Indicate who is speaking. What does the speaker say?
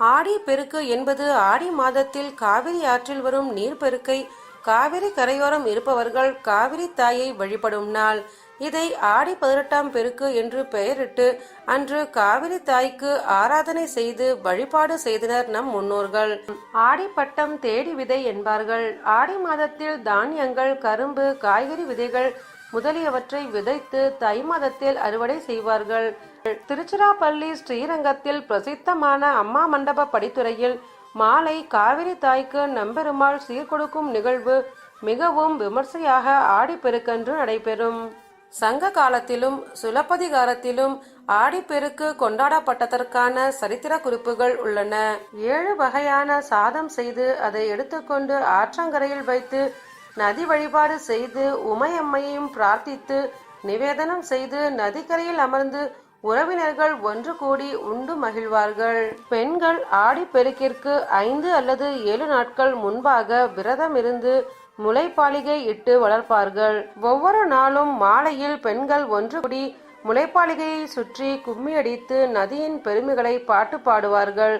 Speaker 1: ஆடி பெருக்கு என்பது ஆடி மாதத்தில் காவிரி ஆற்றில் வரும் நீர்ப்பெருக்கை காவிரி கரையோரம் இருப்பவர்கள் காவிரி தாயை வழிபடும் நாள். இதை ஆடி பதினெட்டாம் பெருக்கு என்று பெயரிட்டு அன்று காவிரி தாய்க்கு ஆராதனை செய்து வழிபாடு செய்தனர் நம் முன்னோர்கள். ஆடி பட்டம் தேடி விதை என்பார்கள். ஆடி மாதத்தில் தானியங்கள் கரும்பு காய்கறி விதைகள் முதலியவற்றை விதைத்து தை மாதத்தில் அறுவடை செய்வார்கள். திருச்சிராப்பள்ளி ஸ்ரீரங்கத்தில் பிரசித்தமான அம்மா மண்டப படித்துறையில் மாலை காவிரி தாய்க்கு நம்பெருமாள் சீர்கொடுக்கும் நிகழ்வு மிகவும் விமர்சையாக ஆடிப்பெருக்கன்று நடைபெறும். சங்க காலத்திலும் சுலப்பதிகாரத்திலும் ஆடிப்பெருக்கு கொண்டாடப்பட்டதற்கான சரித்திர குறிப்புகள் உள்ளன. ஏழு வகையான சாதம் செய்து அதை எடுத்துக்கொண்டு ஆற்றங்கரையில் வைத்து நதி வழிபாடு செய்து உமையம்மையையும் பிரார்த்தித்து நிவேதனம் செய்து நதிக்கரையில் அமர்ந்து உறவினர்கள் ஒன்று கூடி உண்டு மகிழ்வார்கள். பெண்கள் ஆடிப்பெருக்கிற்கு ஐந்து அல்லது ஏழு நாட்கள் முன்பாக விரதம் இருந்து முளைப்பாலிகை இட்டு வளர்ப்பார்கள். ஒவ்வொரு நாளும் மாலையில் பெண்கள் ஒன்று கூடி முளைப்பாலிகையை சுற்றி கும்மியடித்து நதியின் பெருமைகளை பாட்டு பாடுவார்கள்.